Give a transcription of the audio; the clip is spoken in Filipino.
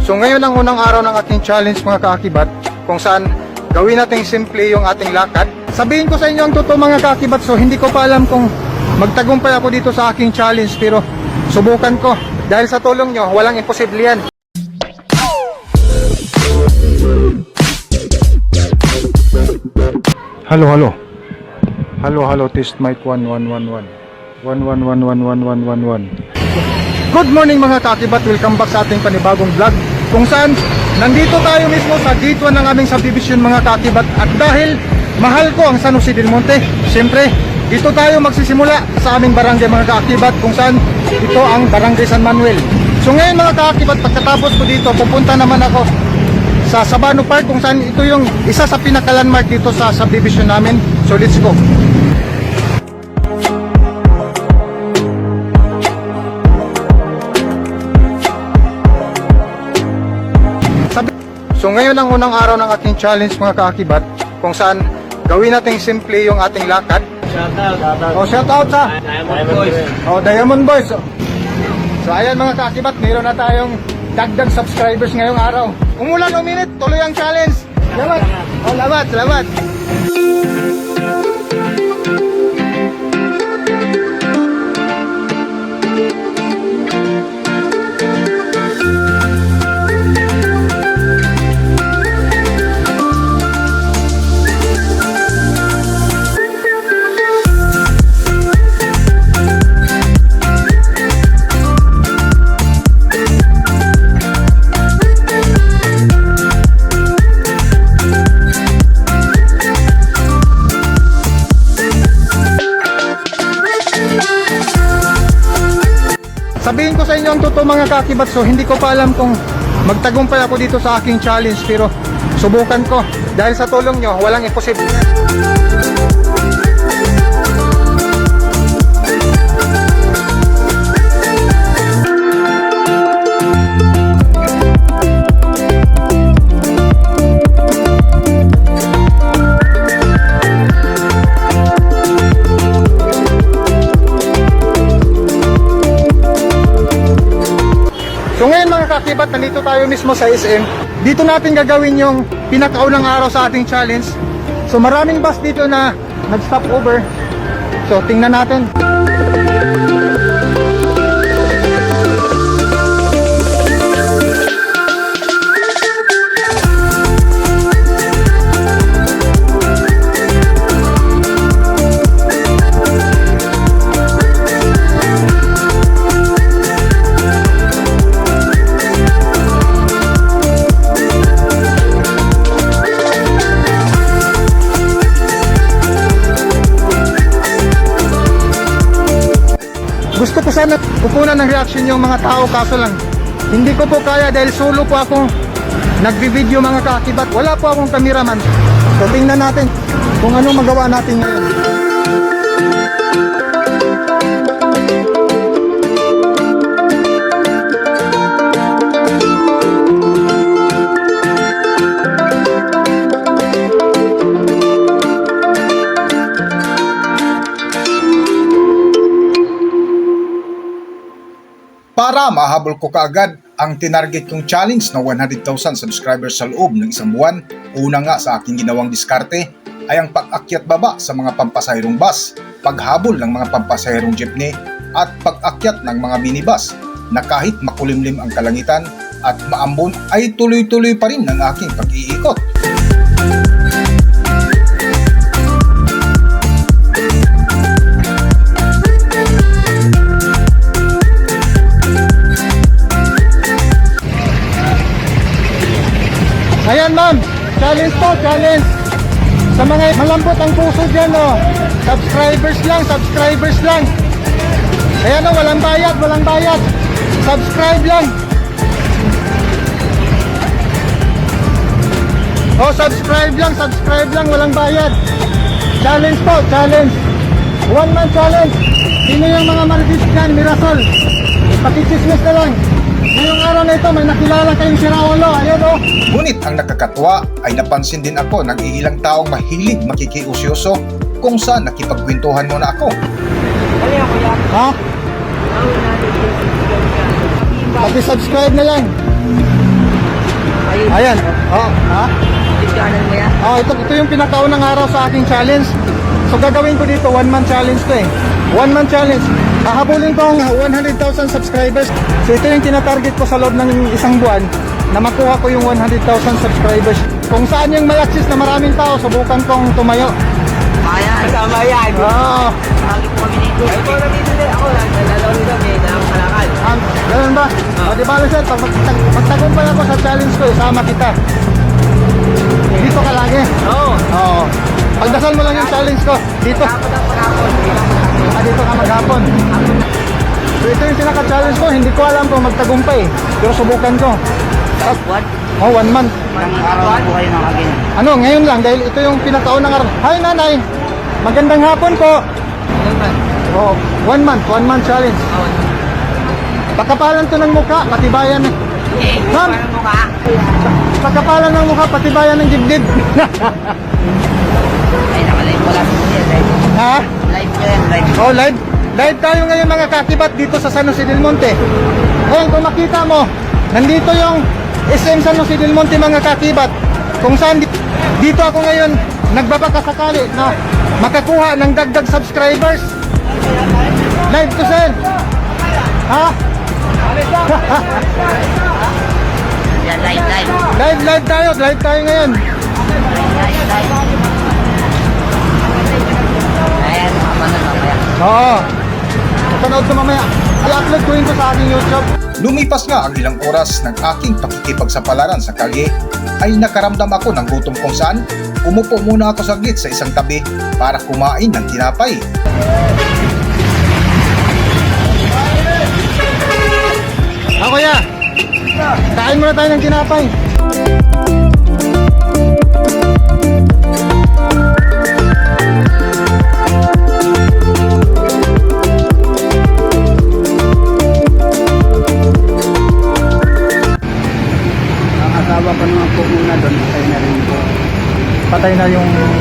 So ngayon ang unang araw ng ating challenge mga kaakibat kung saan gawin nating simple yung ating lakad. Sabihin ko sa inyo ang totoo mga kaakibat so hindi ko pa alam kung magtagumpay ako dito sa aking challenge pero subukan ko. Dahil sa tulong nyo, walang imposible yan. Halo, halo. Halo, halo, test mic 1111. 11111111. Good morning mga kakibat, welcome back sa ating panibagong vlog kung saan nandito tayo mismo sa gate 1 ng aming subdivision mga kakibat at dahil mahal ko ang San Jose del Monte, siyempre dito tayo magsisimula sa aming barangay mga kakibat kung saan ito ang barangay San Manuel. So ngayon mga kakibat, pagkatapos ko dito, pupunta naman ako sa Sabano Park kung saan ito yung isa sa pinaka-landmark dito sa subdivision namin. So let's go. So ngayon ang unang araw ng ating challenge mga kaakibat kung saan gawin nating simple yung ating lakad. Shoutout. Shoutout. O shout out sa Diamond Boys. o Diamond Boys. So, ayan mga kaakibat, mayroon na tayong dagdag subscribers ngayong araw. Umulan o minute, tuloy ang challenge. Salamat. O salamat, salamat. Sabihin ko sa inyo ang totoo mga kakibat so hindi ko pa alam kung magtagumpay ako dito sa aking challenge pero subukan ko. Dahil sa tulong nyo walang imposible kakibat, nandito tayo mismo sa SM. Dito natin gagawin yung pinakaunang araw sa ating challenge. So maraming bus dito na nag-stop over. So tingnan natin. Ko sana kukunan ng reaction yung mga tao kaso lang hindi ko po kaya dahil solo po ako nagbi-video mga kakibat. Wala po akong kameraman. So tingnan natin kung anong magawa natin ngayon. Para mahabol ko kaagad ang tinarget kong challenge na 100,000 subscribers sa loob ng isang buwan, una nga sa aking ginawang diskarte ay ang pag-akyat baba sa mga pampasaherong bus, paghabol ng mga pampasaherong jeepney at pag-akyat ng mga minibus na kahit makulimlim ang kalangitan at maambon ay tuloy-tuloy pa rin ang aking pag-iikot. Ayan ma'am, challenge to, challenge. Sa mga malambot ang puso dyan, oh. Subscribers lang, subscribers lang. Ayan oh, walang bayad, walang bayad. Subscribe lang. Oh, subscribe lang, subscribe lang, walang bayad. Challenge to, challenge. One man challenge. Sino yung mga margis dyan, Mirasol? Pakichismis na lang. Ngayong araw na ito, may nakilala kayong si Raolo. Ayan oh. Ngunit ang nakakatuwa ay napansin din ako ng ilang taong mahilig makikiusyoso kung saan nakipagkwentuhan muna ako. Kuya, kuya. Ha? Paki-subscribe na lang. Ayun. Ayan. Oh, ha? Channel mo yan. Oh, ito, ito yung pinakaunang araw sa aking challenge. So gagawin ko dito, one man challenge to eh. One man challenge. Hahabulin ko ang 100,000 subscribers. So ito yung tinatarget ko sa loob ng isang buwan na makuha ko yung 100,000 subscribers. Kung saan yung may access na maraming tao, subukan kong tumayo. Kaya. Kasama yan. Oh, Lagi po kami dito. Ay, po nandito din. Ako, nalalaw rin kami na kalakal. um, ganun ba? O di ba, sir, pag magtag- magtagumpay ako sa challenge ko, isama kita. Dito ka lagi. Oo. Oo. Pagdasal mo lang yung challenge ko. Dito. Kapag ang pag-apon. Ah, dito ka maghapon. So ito yung pinaka-challenge ko, hindi ko alam kung magtagumpay. Pero subukan ko. What? Oh, one month. Ilang araw po kayo nakagin? Ano, ngayon lang, dahil ito yung pinakaunang araw. Hi, nanay! Magandang hapon po! Oh, one month, one month challenge. Oo. Pagkapalan to ng mukha, patibayan eh. Ma'am! parang mukha. Pagkapalan ng mukha, patibayan ng dibdib. Yan. Live. ha? Live yan. Live. Oh, live. Live tayo ngayon mga kakibat dito sa San Jose del Monte. Ngayon kung makita mo, nandito yung SM San Jose del Monte mga kakibat. Kung saan di- dito ako ngayon nagbabakasakali na makakuha ng dagdag subscribers. Live to send. Ha? Live, live. Live, live tayo. Live tayo ngayon. Live, live. Ayan, mamaya. Oo. Panood ko mamaya. I-upload ko yun ko sa aking YouTube. Lumipas nga ang ilang oras ng aking pakikipagsapalaran sa kalye ay nakaramdam ako ng gutom kung saan umupo muna ako saglit sa isang tabi para kumain ng tinapay. Ako ya. Kain muna tayo ng tinapay. Patay na yung...